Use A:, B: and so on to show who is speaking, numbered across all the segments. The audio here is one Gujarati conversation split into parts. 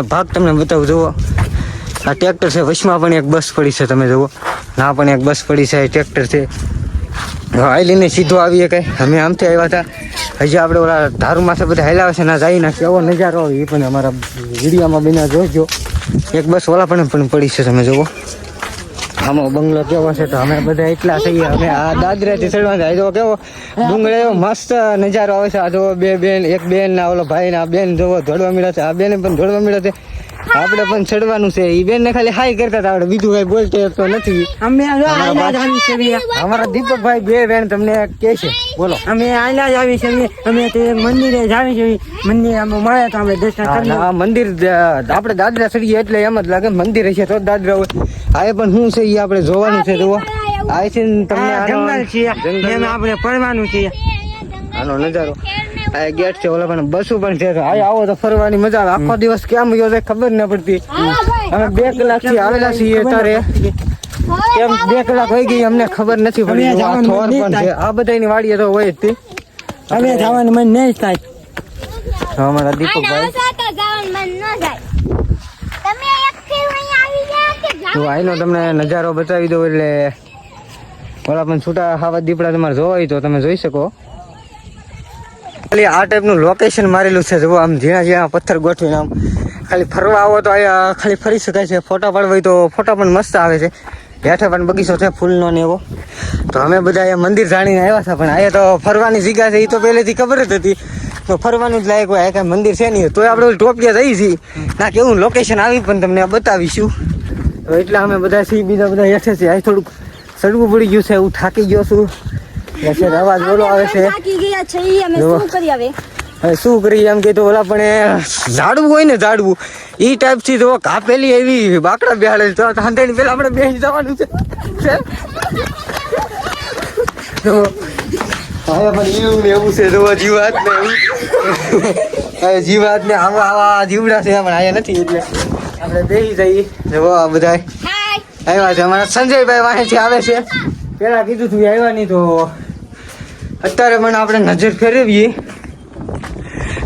A: ભાગ તમને બતાવું, જુઓ. આ ટ્રેક્ટર છે વચમાં પણ એક બસ પડી છે, તમે જુઓ. ના પણ એક બસ પડી છે ટ્રેક્ટર છે. આઈ લઈને સીધો આવીએ કઈ. અમે આમથી આવ્યા હતા. હજી આપણે ઓલા ધારું માથે બધા હેલાવે છે ના જાય ના કેવો નજારો આવે એ પણ અમારા વિડીયોમાં બિના જોજો. એક બસ ઓલા પણ પડી છે, તમે જુઓ. આમાં બંગલો કેવો છે તો અમે બધા એટલા થઈએ અમે આ દાદરાથી ચડવા જાય. તો કેવો ડુંગળે એવો મસ્ત નજારો આવે છે. આ જો બે બેન, એક બેન ના ઓલો ભાઈ ના બેન જોવો, જોડવા મળ્યા છે. આ બેન પણ જોડવા મળ્યા છે. આપણે પણ ચડવાનું છે. એ બેન ને ખાલી હાઈ કરતા આવડે બીજું કઈ બોલતો તો નથી.
B: અમે
A: અમારા દીપકભાઈ બે બેન તમને કે છે. બોલો.
B: અમે આયલા જ આવી છીએ અમે તે મંદિરે જ આવી છીએ મંદિર અમે મળે તો અમે દર્શન
A: હા, મંદિર આપડે આપણે દાદરા ચડીએ એટલે એમ જ લાગે મંદિર હશે તો દાદરા હોય. આ એ પણ શું છે એ આપણે જોવાનું છે જુઓ. આ છે તમને
B: જંગલ છે. આપણે પડવાનું છે.
A: આનો નજારો. આ ગેટ છે ઓલા પણ બસો પણ છે. આ આવો તો ફરવાની મજા આવે. આખો દિવસ કેમ ગયો છે ખબર ન પડતી. અમે બે કલાકથી આવેલા છીએ તારે કેમ બે કલાક હોય ગઈ અમને ખબર નથી પડી. આ થોર પણ છે. આ બધાની વાડીએ તો હોય જ તે.
B: હવે જવાનું મન નહીં થાય.
A: અમારા દીપકભાઈ. તો આઈનો તમને નજારો બતાવી દઉં એટલે. ઓલા પણ છૂટા ખાવા દીપડા તમારે જોવા હોય તો તમે જોઈ શકો. ખાલી આ ટાઈપનું લોકેશન મારેલું છે. જુઓ આમ ઝીણા ઝીણા પથ્થર ગોઠવીને આમ ખાલી ફરવા આવો તો અહીંયા ખાલી ફરી શકાય છે. ફોટા પાડવા તો ફોટા પણ મસ્ત આવે છે. હેઠે પણ બગીચો છે, ફૂલનો ને એવો. તો અમે બધા અહીંયા મંદિર જાણીને આવ્યા હતા, પણ અહીંયા તો ફરવાની જગ્યા છે એ તો પહેલેથી ખબર જ હતી. તો ફરવાનું જ લાયક હોય કાંઈ મંદિર છે નહીં. તોય આપણે ટોપિયા જઈ છીએ. ના કેવું લોકેશન આવી પણ તમને બતાવીશું. તો એટલે અમે બધા છીએ, બીજા બધા હેઠે છીએ. અહીં થોડુંક સડવું પડી ગયું છે, હું થાકી ગયો છું. એટલે અવાજ બોલો આવે છે.
C: થાકી ગયા છે ઈ અમે શું કરી
A: આવે શું કરીએ એમ કે તો ઓલા પણ ઝાડવું હોય ને ઝાડવું એ ટાઈપથી તો કાપેલી એવી બાકડા બેહાડે તો સાંધેની પેલા આપણે બેસી જવાનું છે. છે? તો હવે પણ એવું ને એવું છે જો જીવાત ને એવું. જીવાત ને આવા આવા જીવડા છે પણ અહીંયા નથી એટલે આપણે બેસી જઈએ. જો આ બધા આવ્યા છે અમારા સંજયભાઈ વાંચી આવે છે. પેલા કીધું તું આવ્યા નહીં તો અત્યારે પણ આપણે નજર ફેરવીએ.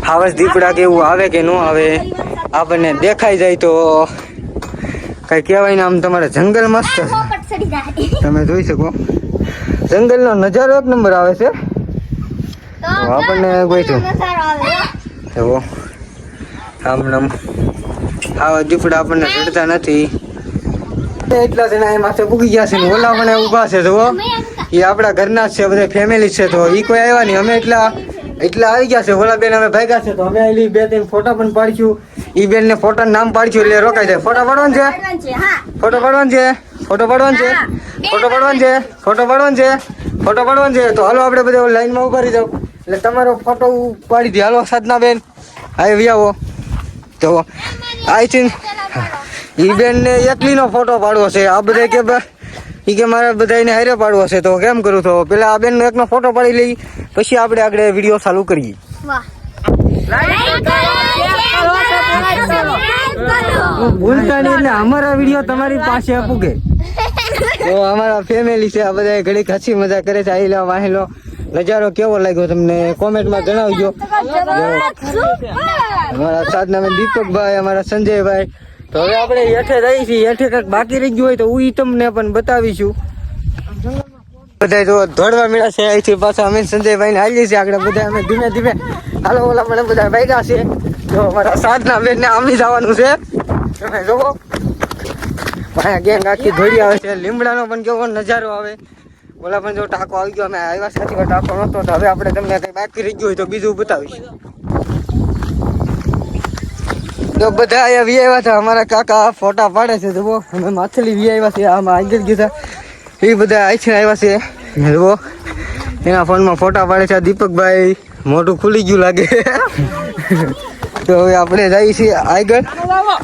A: હાવસ દીપડા કેવું આવે કે ન આવે આપણને દેખાઈ જાય તો કઈ કહેવાય ને આમ તમારે જંગલ મસ્ત છે. તમે જોઈ શકો. જંગલનો નજારો એક નંબર આવે છે. આપણને કોઈ છું જુઓ આમ નામ આવા દીપડા આપણને ચડતા નથી. એટલા જણા એમ માથે પૂગી ગયા છે ને ઓલા પણ ઊભા છે, જુઓ. એ આપણા ઘરના છે, બધા ફેમિલી છે, તો એ કોઈ આવ્યા નહીં. અમે એટલા એટલા આવી ગયા છે, ઓલા બેન અમે ભાગ્યા છે, તો અમે એલી બે ત્રણ ફોટા પણ પાડીશું એ બેન ને ફોટા નામ પાડ્યું એટલે રોકાઈ જાય. ફોટા પાડવાનું છે? ફોટો પાડવાનું છે? ફોટો પાડવાનું છે? ફોટો પાડવાનું છે? ફોટો પાડવાનું છે? ફોટો પાડવાનું છે? તો હાલો આપણે બધા લાઈનમાં ઊભા રહી જાઓ. એટલે તમારો ફોટો પાડી દે. હાલો સાધના બેન. આવી આવો. તો આઈ થિંક ઈ બેન ને એકલીનો ફોટો પાડવો છે. આ બધા કે ઈ કે મારે બધાને હારે પાડવો છે. તો કેમ કરું તો? પેલા આ બેનનો એકનો ફોટો પાડી લઈ પછી આપણે આગળ વીડિયો ચાલુ કરીએ.
C: વાહ. લાઈક કરો શેર કરો સબસ્ક્રાઇબ કરો.
A: ભૂલતા નહીં એટલે અમારા વીડિયો તમારી પાસે પૂગે તો અમારા ફેમિલી છે આ બધા ઘડીક હસી મજા કરે છે. આઈ લો વાહી લો નજારો કેવો લાગ્યો તમને? કોમેન્ટમાં જણાવજો. અમારા સાધના દીપકભાઈ અમારા સંજયભાઈ તો હવે આપણે હેઠે રહી છીએ. હેઠે કંઈક બાકી રહી ગયું હોય તો હું તમને પણ બતાવીશું. બધા જો દોડવા મળ્યા છે અહીંથી પાછા અમે સંજયભાઈ ને હાલીએ છીએ આગળ. બધા અમે ધીમે ધીમે હાલો, ઓલા પણ બધા ભાગ્યા છે. તો અમારા સાધના બેન ને આમી જવાનું છે. તમે જોવો. અહીંયા ગેંગ આખી ધોડી આવે છે. લીમડાનો પણ કેવો નજારો આવે. ઓલા પણ જો ટાંકો આવી ગયો. અમે આવ્યા સાથે ટાંકો નહોતો. તો હવે આપણે તમને કંઈ બાકી રહી ગયું હોય તો બીજું બતાવીશું. તો બધા અહીંયા વી આવ્યા છે. અમારા કાકા ફોટા પાડે છે જુઓ. અમે માછલી વી આવ્યા છે આમાં આગળ ગયા એ બધા આઈથી આવ્યા છે. જુઓ. એના ફોનમાં ફોટા પાડે છે. દીપકભાઈ મોઢું ખુલી ગયું લાગે. તો હવે આપણે જઈએ છીએ આગળ.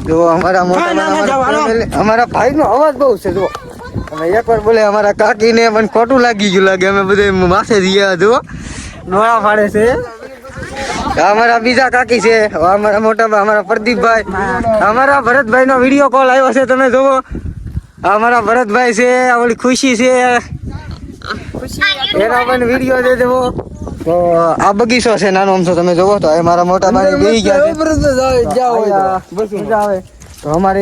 A: જુઓ અમારા મોટા અમારા ભાઈનો અવાજ બહુ છે જો એક એકવાર બોલે અમારા કાકીને પણ ખોટું લાગી ગયું લાગે. અમે બધા માથે રહ્યા જુઓ. નોળા પાડે છે. અમારા બીજા કાકી છે. અમારા મોટા અમારા પ્રદીપભાઈ અમારા ભરતભાઈ નો વીડિયો કોલ આવ્યો છે તમે જોવો. અમારા ભરતભાઈ છે ઓલી ખુશી છે. એના પણ વીડિયો છે જોવો. તો આ બગીચો છે નાનો અમસો તમે જોવો તો એ મારા મોટા ભાઈ બેહી ગયા છે. તો અમારે